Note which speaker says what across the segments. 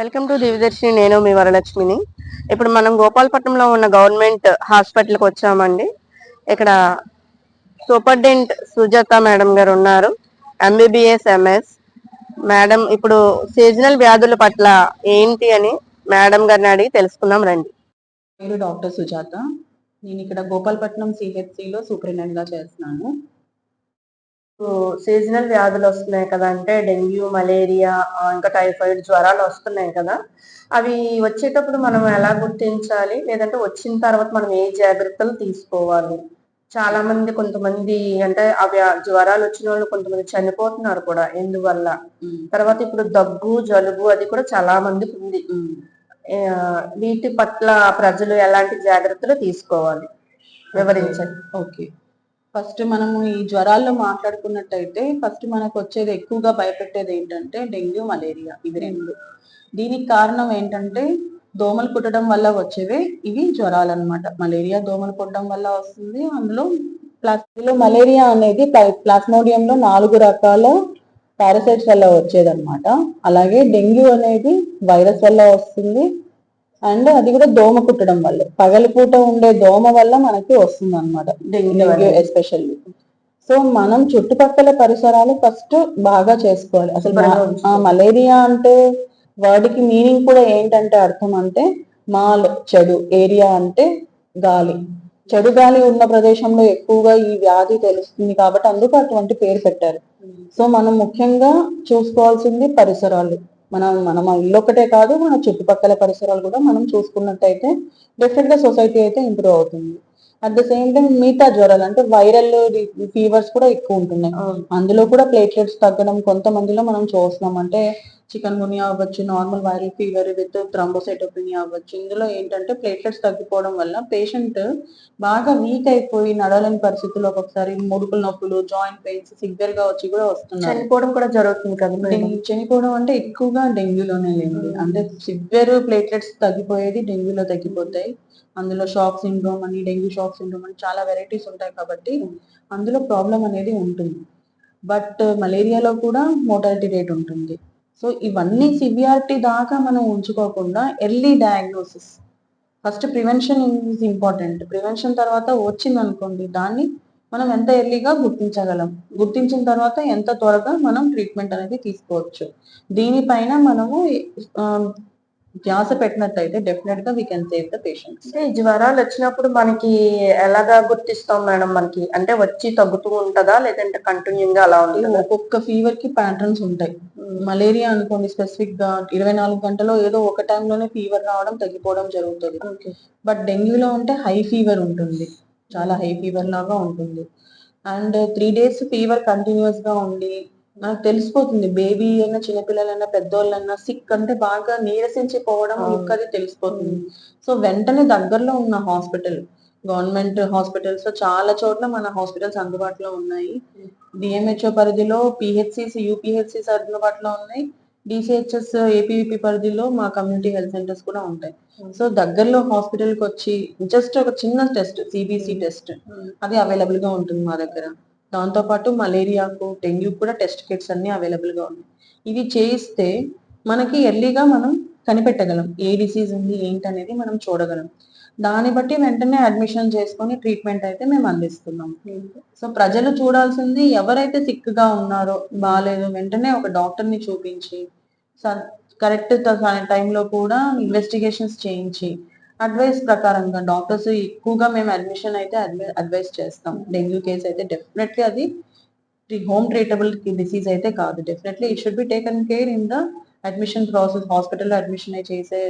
Speaker 1: Welcome to Divyadarshini నేను మీ వరలక్ష్మిని. ఇప్పుడు మనం గోపాలపట్నంలో ఉన్న గవర్నమెంట్ హాస్పిటల్కి వచ్చామండి. ఇక్కడ సూపర్డెంట్ సుజాత మేడం గారు ఉన్నారు. ఎంబీబీఎస్ ఎంఎస్ మేడం ఇప్పుడు సీజనల్ వ్యాధుల పట్ల ఏంటి అని మేడం గారిని అడిగి తెలుసుకుందాం రండి.
Speaker 2: పేరు డాక్టర్ సుజాత. నేను ఇక్కడ గోపాలపట్నం సిహెచ్సిలో సూపరింటెండెంట్గా చేస్తున్నాను.
Speaker 1: సీజనల్ వ్యాధులు వస్తున్నాయి కదా అంటే డెంగ్యూ మలేరియా ఇంకా టైఫాయిడ్ జ్వరాలు వస్తున్నాయి కదా. అవి వచ్చేటప్పుడు మనం ఎలా గుర్తించాలి? లేదంటే వచ్చిన తర్వాత మనం ఏ జాగ్రత్తలు తీసుకోవాలి? చాలా మంది కొంతమంది అంటే అవి జ్వరాలు వచ్చిన వాళ్ళు కొంతమంది చనిపోతున్నారు కూడా ఎందువల్ల? తర్వాత ఇప్పుడు దగ్గు జలుబు అది కూడా చాలా మందికి ఉంది వీటి పట్ల ప్రజలు ఎలాంటి జాగ్రత్తలు తీసుకోవాలి? వివరించండి.
Speaker 2: ఓకే. ఫస్ట్ మనము ఈ జ్వరాల్లో మాట్లాడుకున్నట్టయితే ఫస్ట్ మనకు వచ్చేది ఎక్కువగా భయపెట్టేది ఏంటంటే డెంగ్యూ మలేరియా ఇవి రెండు. దీనికి కారణం ఏంటంటే దోమలు కుట్టడం వల్ల వచ్చేవే ఇవి జ్వరాలు అనమాట మలేరియా దోమలు కుట్టడం వల్ల వస్తుంది. అందులో ప్లాస్మో మలేరియా అనేది ప్లాస్మోడియంలో నాలుగు రకాల పారాసైట్స్ వల్ల వచ్చేదన్నమాట. అలాగే డెంగ్యూ అనేది వైరస్ వల్ల వస్తుంది. అండ్ అది కూడా దోమ కుట్టడం వల్ల. పగలపూట ఉండే దోమ వల్ల మనకి వస్తుంది అనమాట డెంగ్యూ ఎస్పెషల్లీ. సో మనం చుట్టుపక్కల పరిసరాలు ఫస్ట్ బాగా చేసుకోవాలి. అసలు మలేరియా అంటే వర్డ్కి మీనింగ్ కూడా ఏంటంటే అర్థం అంటే మాల్ చెడు ఏరియా అంటే గాలి. చెడు గాలి ఉన్న ప్రదేశంలో ఎక్కువగా ఈ వ్యాధి తెలుస్తుంది కాబట్టి అందుకు అటువంటి పేరు పెట్టారు. సో మనం ముఖ్యంగా చూసుకోవాల్సింది పరిసరాలు. మనం మన ఇల్లు ఒకటే కాదు మన చుట్టుపక్కల పరిసరాలు కూడా మనం చూసుకున్నట్టయితే డెఫినెట్గా సొసైటీ అయితే ఇంప్రూవ్ అవుతుంది. అట్ ద సేమ్ టైం మిగతా జ్వరాలు అంటే వైరల్ ఫీవర్స్ కూడా ఎక్కువ ఉంటున్నాయి. అందులో కూడా ప్లేట్లెట్స్ తగ్గడం కొంతమందిలో మనం చూస్తున్నాం. అంటే చికెన్ గునియా అవ్వచ్చు normal viral fever with thrombocytopenia అవ్వచ్చు. ఇందులో ఏంటంటే ప్లేట్లెట్స్ తగ్గిపోవడం వల్ల పేషెంట్ బాగా వీక్ అయిపోయి నడవలేని పరిస్థితుల్లో ఒక్కొక్కసారి ముడుకుల నొప్పులు జాయింట్ పెయిన్స్ సివియర్గా వచ్చి కూడా వస్తున్నారు.
Speaker 1: చనిపోవడం కూడా జరుగుతుంది కదా
Speaker 2: చనిపోవడం అంటే ఎక్కువగా డెంగ్యూలోనే లేండి. అంటే సివియర్ ప్లేట్లెట్స్ తగ్గిపోయేది డెంగ్యూలో తగ్గిపోతాయి. అందులో షాక్ సిండ్రోమ్ అని డెంగ్యూ షాక్ సిండ్రోమ్ అని చాలా వెరైటీస్ ఉంటాయి కాబట్టి అందులో ప్రాబ్లం అనేది ఉంటుంది. బట్ మలేరియాలో కూడా మోటాలిటీ రేట్ ఉంటుంది. సో ఇవన్నీ సివియారిటీ దాకా మనం ఉంచుకోకుండా early diagnosis. First prevention is important. Prevention తర్వాత వచ్చింది అనుకోండి దాన్ని మనం ఎంత ఎర్లీగా గుర్తించగలం? గుర్తించిన తర్వాత ఎంత త్వరగా మనం ట్రీట్మెంట్ అనేది తీసుకోవచ్చు? దీనిపైన మనము ధ్యాస పెట్టినట్టయితే డెఫినెట్గా we can save the patients
Speaker 1: అంటే జ్వరాలు వచ్చినప్పుడు మనకి ఎలాగా గుర్తిస్తాం మేడం మనకి? అంటే వచ్చి తగ్గుతూ ఉంటదా? లేదంటే కంటిన్యూ గా అలా ఉంటుందా?
Speaker 2: ఒక్కొక్క ఫీవర్కి ప్యాటర్న్స్ ఉంటాయి. మలేరియా అనుకోండి స్పెసిఫిక్గా ఇరవై నాలుగు గంటల్లో ఏదో ఒక టైంలోనే ఫీవర్ రావడం తగ్గిపోవడం జరుగుతుంది. బట్ డెంగ్యూలో ఉంటే హై ఫీవర్ ఉంటుంది. చాలా హై ఫీవర్ లాగా ఉంటుంది. అండ్ త్రీ డేస్ ఫీవర్ కంటిన్యూస్గా ఉండి నాకు తెలిసిపోతుంది. బేబీ అయినా చిన్నపిల్లలైనా పెద్దోళ్ళైనా సిక్ అంటే బాగా నీరసించి పోవడం
Speaker 1: అవును.
Speaker 2: లుక్ అది తెలిసిపోతుంది. సో వెంటనే దగ్గరలో ఉన్న హాస్పిటల్ గవర్నమెంట్ హాస్పిటల్స్ చాలా చోట్ల మన హాస్పిటల్స్ అందుబాటులో ఉన్నాయి. డిఎంహెచ్ఓ పరిధిలో పిహెచ్సిస్ యూపీహెచ్సిస్ అందుబాటులో ఉన్నాయి. డిసిహెచ్ఎస్ ఏపీవిపి పరిధిలో మా కమ్యూనిటీ హెల్త్ సెంటర్స్ కూడా ఉంటాయి. సో దగ్గరలో హాస్పిటల్కి వచ్చి జస్ట్ ఒక చిన్న టెస్ట్ సిబిసి టెస్ట్ అది అవైలబుల్గా ఉంటుంది మా దగ్గర. దాంతో పాటు మలేరియాకు డెంగ్యూ కూడా టెస్ట్ కిట్స్ అన్ని అవైలబుల్గా ఉన్నాయి. ఇవి చేయిస్తే మనకి ఎర్లీగా మనం కనిపెట్టగలం. ఏ డిసీజ్ ఉంది ఏంటి అనేది మనం చూడగలం. దాన్ని బట్టి వెంటనే అడ్మిషన్ చేసుకొని ట్రీట్మెంట్ అయితే మేము అందిస్తున్నాం. సో ప్రజలు చూడాల్సింది ఎవరైతే సిక్గా ఉన్నారో బాగాలేదు వెంటనే ఒక డాక్టర్ని చూపించి కరెక్ట్ టైంలో కూడా ఇన్వెస్టిగేషన్స్ చేయించి అడ్వైస్ ప్రకారంగా డాక్టర్స్ ఎక్కువగా మేము అడ్మిషన్ అయితే అడ్వైస్ చేస్తాం. డెంగ్యూ కేసు అయితే డెఫినెట్లీ అది హోమ్ ట్రీటబుల్ డిసీజ్ అయితే కాదు. Definitely it should be taken care in the admission process హాస్పిటల్లో అడ్మిషన్ అయి చేసే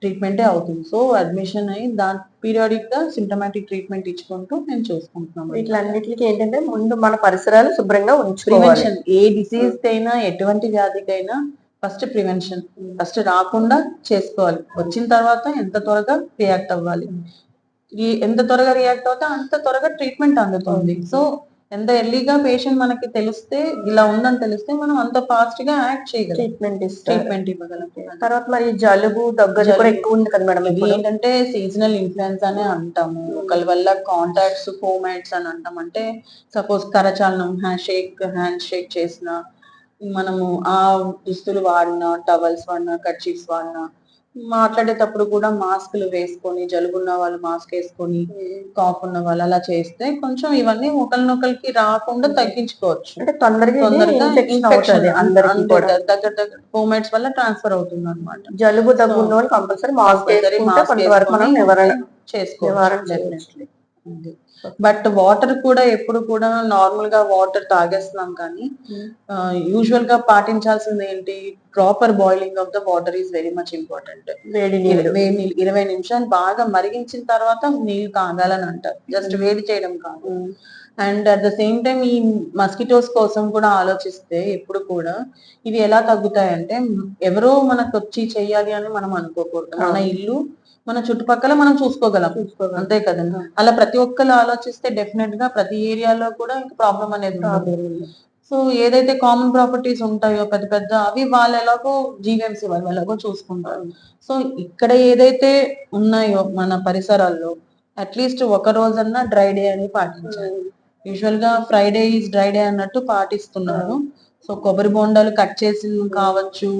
Speaker 2: ట్రీట్మెంటే అవుతుంది. సో అడ్మిషన్ అయ్యి దాని పీరియాడిక్గా సిమ్టమాటిక్ ట్రీట్మెంట్ ఇచ్చుకుంటూ మేము చూసుకుంటున్నాం
Speaker 1: వీటిలన్నిటికీ ఏంటంటే ముందు మన పరిసరాలు శుభ్రంగా ఉంచుకోవాలి.
Speaker 2: ఏ డిసీజ్ కైనా ఎటువంటి వ్యాధికైనా ఫస్ట్ ప్రివెన్షన్ ఫస్ట్ రాకుండా చేసుకోవాలి. వచ్చిన తర్వాత ఎంత త్వరగా రియాక్ట్ అవ్వాలి? ఎంత త్వరగా రియాక్ట్ అవుతే అంత త్వరగా ట్రీట్మెంట్ అందుతుంది. సో ఎంత ఎర్లీగా పేషెంట్ మనకి తెలిస్తే ఇలా ఉందని తెలిస్తే మనం అంత ఫాస్ట్గా యాక్ట్ చేయగలం.
Speaker 1: ట్రీట్మెంట్
Speaker 2: ట్రీట్మెంట్ ఇవ్వగలం.
Speaker 1: తర్వాత మరి జలుబు దగ్గు అది కూడా
Speaker 2: జలుబు.
Speaker 1: ఎక్కువ ఉంది కదా మేడం ఇప్పుడు?
Speaker 2: ఏంటంటే సీజనల్ ఇన్ఫ్లుయెన్స్ అని అంటాము. ఒకరి వల్ల కాంటాక్ట్స్ ఫోమైట్స్ అని అంటాం. అంటే సపోజ్ కరచాలనం హ్యాండ్ షేక్ హ్యాండ్ షేక్ చేసిన మనము ఆ దుస్తులు వాడినా టవల్స్ వాడినా కర్చీఫ్స్ వాడినా మాట్లాడేటప్పుడు కూడా మాస్కులు వేసుకొని జలుబున్న వాళ్ళు మాస్క్ వేసుకొని కాఫ్ ఉన్న వాళ్ళు అలా చేస్తే కొంచెం ఇవన్నీ ఒకరినొకరికి రాకుండా తగ్గించుకోవచ్చు.
Speaker 1: అంటే తొందరగా
Speaker 2: తొందరగా దగ్గర దగ్గర వల్ల ట్రాన్స్ఫర్ అవుతుంది అనమాట
Speaker 1: జలుబు దగ్గు ఉన్న వాళ్ళు కంపల్సరీ మాస్క్
Speaker 2: Compulsory
Speaker 1: వేసుకుంటే
Speaker 2: బట్ వాటర్ కూడా ఎప్పుడు కూడా నార్మల్గా వాటర్ తాగేస్తున్నాం కానీ యూజువల్గా పాటించాల్సింది ఏంటి? Proper boiling of the water is very much important
Speaker 1: వేడి నీళ్ళు.
Speaker 2: ఇరవై నిమిషాలు బాగా మరిగించిన తర్వాత నీళ్ళు తాగాలని అంటారు. జస్ట్ వేడి చేయడం కాదు. And at the same time ఈ మస్కిటోస్ కోసం కూడా ఆలోచిస్తే ఎప్పుడు కూడా ఇవి ఎలా తగ్గుతాయంటే ఎవరో మనకు వచ్చి చెయ్యాలి అని మనం అనుకోకూడదు. మన. ఇల్లు మన చుట్టుపక్కల మనం చూసుకోగలం. అంతే కదండి అలా ప్రతి ఒక్కరు ఆలోచిస్తే డెఫినెట్గా ప్రతి ఏరియాలో కూడా ఇంకా ప్రాబ్లం అనేది సో ఏదైతే కామన్ ప్రాపర్టీస్ ఉంటాయో పెద్ద పెద్ద అవి వాళ్ళు ఎలాగో జీవీఎంసీ వాళ్ళు ఎలాగో చూసుకుంటారు. సో ఇక్కడ ఏదైతే ఉన్నాయో మన పరిసరాల్లో అట్లీస్ట్ ఒక రోజన్నా డ్రై డే అని పాటించాలి. యూజువల్గా ఫ్రైడే ఈజ్ డ్రై డే అన్నట్టు పాటిస్తున్నారు. సో కొబ్బరి బొండాలు కట్ చేసి కావచ్చు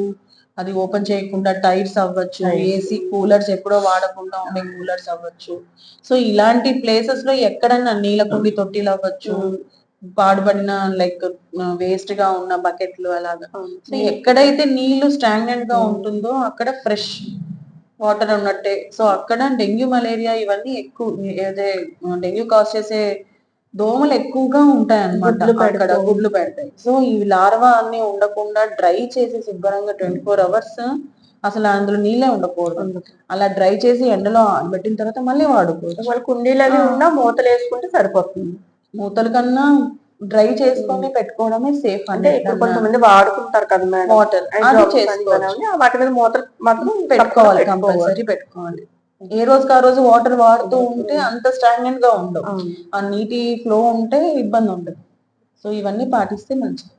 Speaker 2: అది ఓపెన్ చేయకుండా టైర్స్ అవ్వచ్చు. ఏసీ కూలర్స్ ఎప్పుడో వాడకుండా ఉండే కూలర్స్ అవ్వచ్చు. సో ఇలాంటి ప్లేసెస్లో ఎక్కడైనా నీలకుండి తొట్టిలు అవ్వచ్చు పాడుబడిన లైక్ వేస్ట్గా ఉన్న బకెట్లు అలాగా. సో ఎక్కడైతే నీళ్ళు స్టాగ్నెంట్గా
Speaker 1: Hmm.
Speaker 2: ఉంటుందో అక్కడ ఫ్రెష్ వాటర్ ఉన్నట్టే. సో అక్కడ డెంగ్యూ మలేరియా ఇవన్నీ ఎక్కువ డెంగ్యూ కాజ్ చేసే దోమలు ఎక్కువగా ఉంటాయి అన్నమాట
Speaker 1: గుడ్లు పెడతాయి.
Speaker 2: గుడ్లు పెడతాయి. సో ఈ లార్వా అన్ని ఉండకుండా డ్రై చేసి శుభ్రంగా ట్వంటీ ఫోర్ అవర్స్ అసలు అందులో నీళ్ళే ఉండకూడదు. అలా డ్రై చేసి ఎండలో పెట్టిన తర్వాత మళ్ళీ వాడుకోవచ్చు
Speaker 1: వాళ్ళ కుండీలు అవి. ఉన్నా మూతలు వేసుకుంటే సరిపోతుంది.
Speaker 2: మూతల కన్నా డ్రై చేసుకొని పెట్టుకోవడమే సేఫ్
Speaker 1: అంటే కొంతమంది వాడుకుంటారు కదా
Speaker 2: వాటర్.
Speaker 1: వాటి మీద మూతలు మాత్రం
Speaker 2: పెట్టుకోవాలి కంపల్సరీ పెట్టుకోవాలి. ఏ రోజుకి ఆ రోజు వాటర్ వాడుతూ ఉంటే అంత స్టాగ్నెంట్గా ఉండవు. ఆ నీటి ఫ్లో ఉంటే ఇబ్బంది ఉండదు. సో ఇవన్నీ పాటిస్తే మంచిది.